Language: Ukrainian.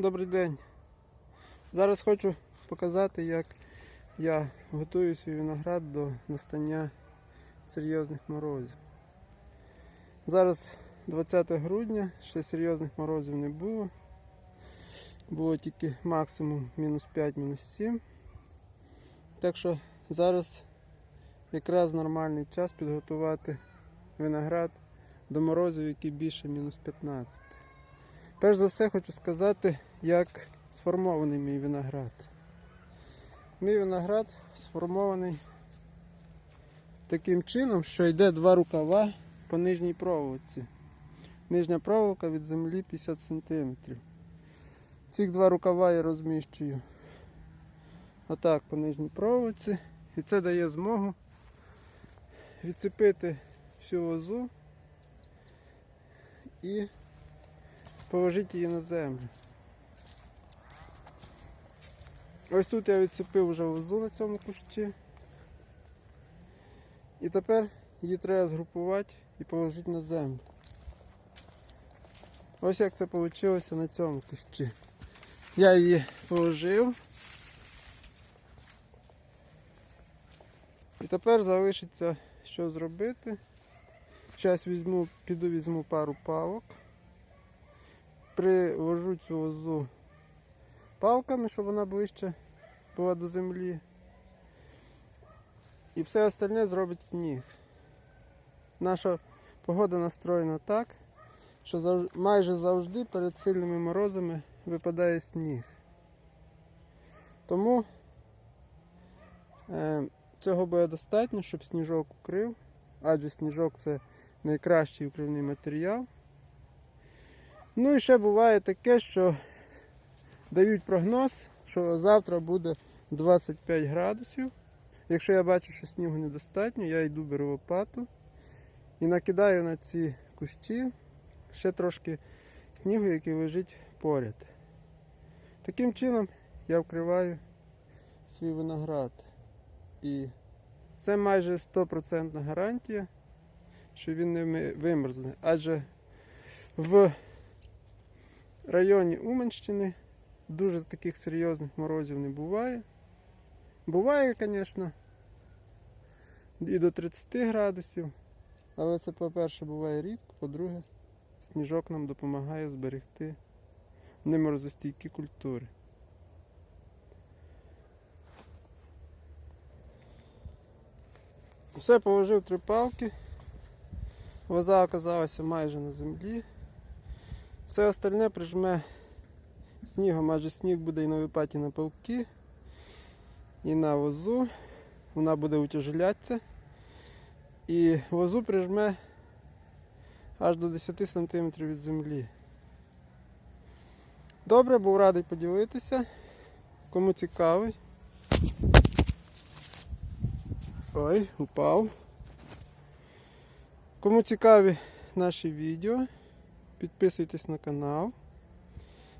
Добрий день. Зараз хочу показати, як я готую свій виноград до настання серйозних морозів. Зараз 20 грудня, ще серйозних морозів не було. Було тільки максимум мінус 5, мінус 7. Так що зараз якраз нормальний час підготувати виноград до морозів, які більше мінус 15. Перш за все хочу сказати, як сформований мій виноград. Мій виноград сформований таким чином, що йде два рукава по нижній проволоці. Нижня проволока від землі 50 см. Цих два рукава я розміщую отак по нижній проволоці. І це дає змогу відцепити всю лозу і положити її на землю. Ось тут я відцепив вже лозу на цьому кущі. І тепер її треба згрупувати і положити на землю. Ось як це вийшло на цьому кущі. Я її положив. І тепер залишиться що зробити. Зараз візьму, піду візьму пару палок приложу цю лозу палками, щоб вона ближче була до землі. І все остальне зробить сніг. Наша погода настроєна так, що майже завжди перед сильними морозами випадає сніг. Тому е, цього буде достатньо, щоб сніжок укрив, адже сніжок це найкращий укривний матеріал. Ну і ще буває таке, що дають прогноз, що завтра буде 25 градусів. Якщо я бачу, що снігу недостатньо, я йду беру лопату і накидаю на ці кущі ще трошки снігу, який лежить поряд. Таким чином я вкриваю свій виноград. І це майже 100% гарантія, що він не вимерзне. Адже в районі Уманщини дуже таких серйозних морозів не буває. Буває, звісно, і до 30 градусів, але це, по-перше, буває рідко, по-друге, сніжок нам допомагає зберегти неморозостійкі культури. Все положив три палки, лоза оказалася майже на землі. Все остальне прижме снігом, адже сніг буде і на випаті на палки, і на возу. Вона буде утяжелятися. І возу прижме аж до 10 см від землі. Добре, був радий поділитися. Кому цікавий. Ой, упав. Кому цікаві наші відео. Підписуйтесь на канал,